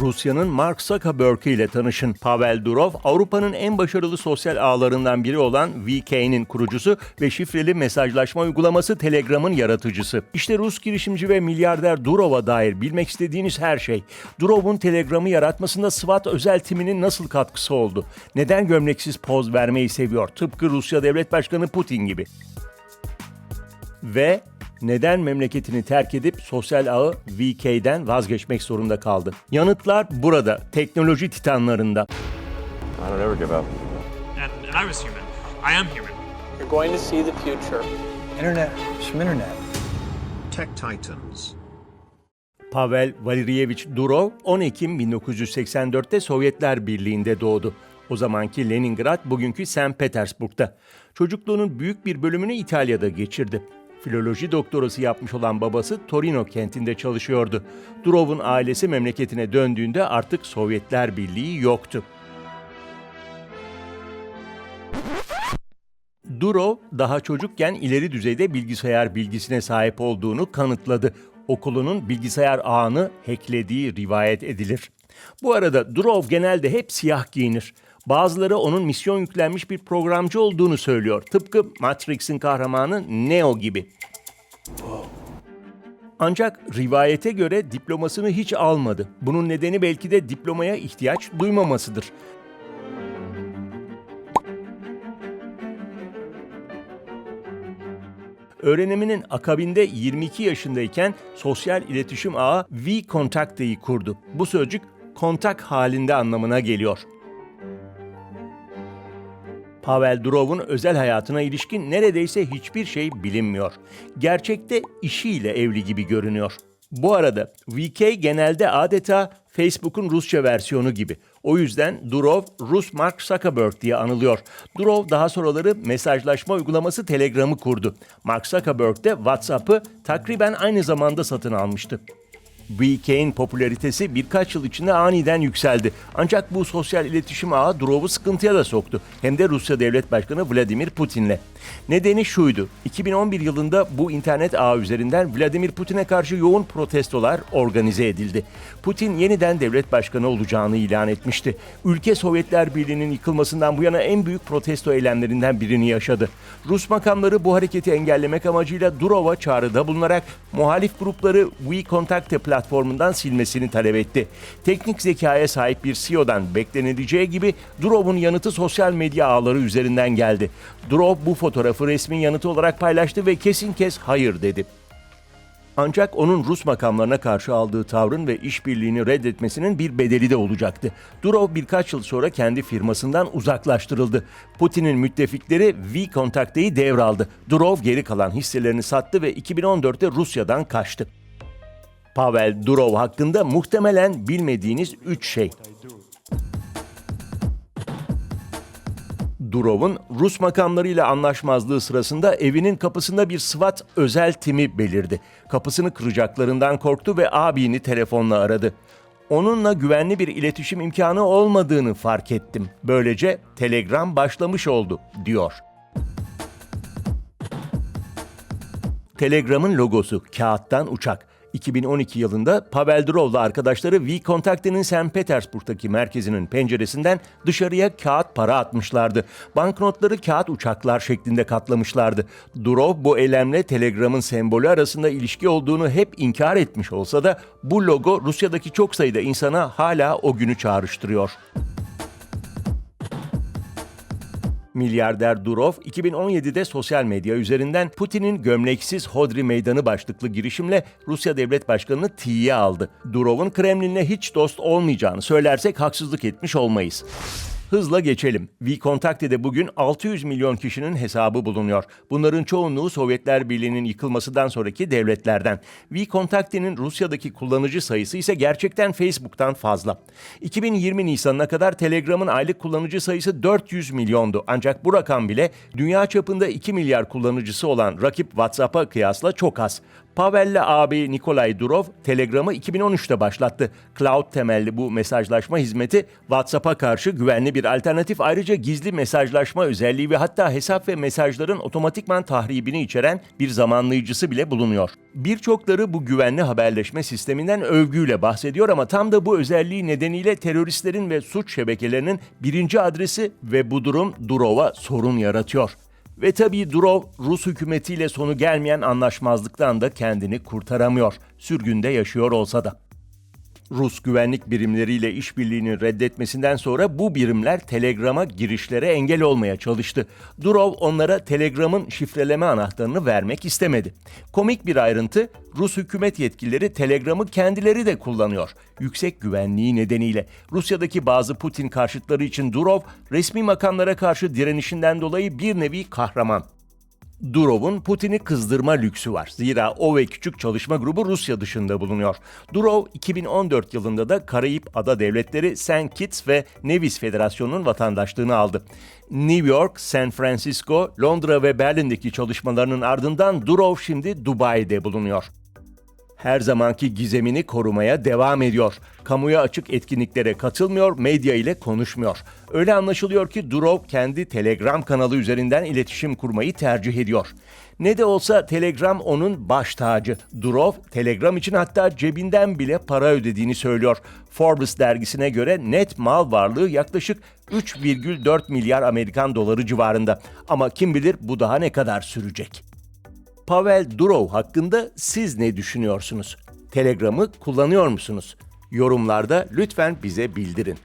Rusya'nın Mark Zuckerberg ile tanışın. Pavel Durov, Avrupa'nın en başarılı sosyal ağlarından biri olan VK'nin kurucusu ve şifreli mesajlaşma uygulaması Telegram'ın yaratıcısı. İşte Rus girişimci ve milyarder Durov'a dair bilmek istediğiniz her şey. Durov'un Telegram'ı yaratmasında SWAT özel timinin nasıl katkısı oldu? Neden gömleksiz poz vermeyi seviyor? Tıpkı Rusya Devlet Başkanı Putin gibi. Ve neden memleketini terk edip sosyal ağı VK'den vazgeçmek zorunda kaldı? Yanıtlar burada, teknoloji titanlarında. I don't ever give up. and, and I was human. I am human. You're going to see the future. Internet, some internet. Tech Titans. Pavel Valerievich Durov 10 Ekim 1984'te Sovyetler Birliği'nde doğdu. O zamanki Leningrad bugünkü St. Petersburg'da. Çocukluğunun büyük bir bölümünü İtalya'da geçirdi. Filoloji doktorası yapmış olan babası Torino kentinde çalışıyordu. Durov'un ailesi memleketine döndüğünde artık Sovyetler Birliği yoktu. Durov daha çocukken ileri düzeyde bilgisayar bilgisine sahip olduğunu kanıtladı. Okulunun bilgisayar ağını hacklediği rivayet edilir. Bu arada Durov genelde hep siyah giyinir. Bazıları onun misyon yüklenmiş bir programcı olduğunu söylüyor. Tıpkı Matrix'in kahramanı Neo gibi. Ancak rivayete göre diplomasını hiç almadı. Bunun nedeni belki de diplomaya ihtiyaç duymamasıdır. Öğreniminin akabinde 22 yaşındayken sosyal iletişim ağı V-Contact'ı kurdu. Bu sözcük kontak halinde anlamına geliyor. Pavel Durov'un özel hayatına ilişkin neredeyse hiçbir şey bilinmiyor. Gerçekte işiyle evli gibi görünüyor. Bu arada VK genelde adeta Facebook'un Rusça versiyonu gibi. O yüzden Durov Rus Mark Zuckerberg diye anılıyor. Durov daha sonraları mesajlaşma uygulaması Telegram'ı kurdu. Mark Zuckerberg de WhatsApp'ı takriben aynı zamanda satın almıştı. VK'in popülaritesi birkaç yıl içinde aniden yükseldi. Ancak bu sosyal iletişim ağı Durov'u sıkıntıya da soktu. Hem de Rusya Devlet Başkanı Vladimir Putin'le. Nedeni şuydu. 2011 yılında bu internet ağı üzerinden Vladimir Putin'e karşı yoğun protestolar organize edildi. Putin yeniden devlet başkanı olacağını ilan etmişti. Ülke Sovyetler Birliği'nin yıkılmasından bu yana en büyük protesto eylemlerinden birini yaşadı. Rus makamları bu hareketi engellemek amacıyla Durov'a çağrıda bulunarak muhalif grupları WeContact platformundan silmesini talep etti. Teknik zekaya sahip bir CEO'dan beklenileceği gibi Durov'un yanıtı sosyal medya ağları üzerinden geldi. Durov bu fotoğrafı resmin yanıtı olarak paylaştı ve kesin kez hayır dedi. Ancak onun Rus makamlarına karşı aldığı tavrın ve işbirliğini reddetmesinin bir bedeli de olacaktı. Durov birkaç yıl sonra kendi firmasından uzaklaştırıldı. Putin'in müttefikleri V-Contact'ı devraldı. Durov geri kalan hisselerini sattı ve 2014'te Rusya'dan kaçtı. Pavel Durov hakkında muhtemelen bilmediğiniz 3 şey. Durov'un Rus makamlarıyla anlaşmazlığı sırasında evinin kapısında bir SWAT özel timi belirdi. Kapısını kıracaklarından korktu ve abini telefonla aradı. Onunla güvenli bir iletişim imkanı olmadığını fark ettim. Böylece Telegram başlamış oldu, diyor. Telegram'ın logosu kağıttan uçak. 2012 yılında Pavel Durov'la arkadaşları V-Contact'ın St. Petersburg'daki merkezinin penceresinden dışarıya kağıt para atmışlardı. Banknotları kağıt uçaklar şeklinde katlamışlardı. Durov bu eylemle Telegram'ın sembolü arasında ilişki olduğunu hep inkar etmiş olsa da bu logo Rusya'daki çok sayıda insana hala o günü çağrıştırıyor. Milyarder Durov 2017'de sosyal medya üzerinden Putin'in gömleksiz Hodri Meydanı başlıklı girişimle Rusya Devlet Başkanı'nı tiye aldı. Durov'un Kremlin'le hiç dost olmayacağını söylersek haksızlık etmiş olmayız. Hızla geçelim. V-Contact'te bugün 600 milyon kişinin hesabı bulunuyor. Bunların çoğunluğu Sovyetler Birliği'nin yıkılmasından sonraki devletlerden. V-Contact'in Rusya'daki kullanıcı sayısı ise gerçekten Facebook'tan fazla. 2020 Nisan'ına kadar Telegram'ın aylık kullanıcı sayısı 400 milyondu. Ancak bu rakam bile dünya çapında 2 milyar kullanıcısı olan rakip WhatsApp'a kıyasla çok az. Pavel'le ağabeyi Nikolay Durov Telegram'ı 2013'te başlattı. Cloud temelli bu mesajlaşma hizmeti WhatsApp'a karşı güvenli bir alternatif ayrıca gizli mesajlaşma özelliği ve hatta hesap ve mesajların otomatikman tahribini içeren bir zamanlayıcısı bile bulunuyor. Birçokları bu güvenli haberleşme sisteminden övgüyle bahsediyor ama tam da bu özelliği nedeniyle teröristlerin ve suç şebekelerinin birinci adresi ve bu durum Durov'a sorun yaratıyor. Ve tabii Durov, Rus hükümetiyle sonu gelmeyen anlaşmazlıktan da kendini kurtaramıyor. Sürgünde yaşıyor olsa da. Rus güvenlik birimleriyle işbirliğini reddetmesinden sonra bu birimler Telegram'a girişlere engel olmaya çalıştı. Durov onlara Telegram'ın şifreleme anahtarını vermek istemedi. Komik bir ayrıntı, Rus hükümet yetkilileri Telegram'ı kendileri de kullanıyor. Yüksek güvenliği nedeniyle Rusya'daki bazı Putin karşıtları için Durov, resmi makamlara karşı direnişinden dolayı bir nevi kahraman. Durov'un Putin'i kızdırma lüksü var. Zira o ve küçük çalışma grubu Rusya dışında bulunuyor. Durov 2014 yılında da Karayip Ada Devletleri St. Kitts ve Nevis Federasyonu'nun vatandaşlığını aldı. New York, San Francisco, Londra ve Berlin'deki çalışmalarının ardından Durov şimdi Dubai'de bulunuyor her zamanki gizemini korumaya devam ediyor. Kamuya açık etkinliklere katılmıyor, medya ile konuşmuyor. Öyle anlaşılıyor ki Durov kendi Telegram kanalı üzerinden iletişim kurmayı tercih ediyor. Ne de olsa Telegram onun baş tacı. Durov, Telegram için hatta cebinden bile para ödediğini söylüyor. Forbes dergisine göre net mal varlığı yaklaşık 3,4 milyar Amerikan doları civarında. Ama kim bilir bu daha ne kadar sürecek? Pavel Durov hakkında siz ne düşünüyorsunuz? Telegram'ı kullanıyor musunuz? Yorumlarda lütfen bize bildirin.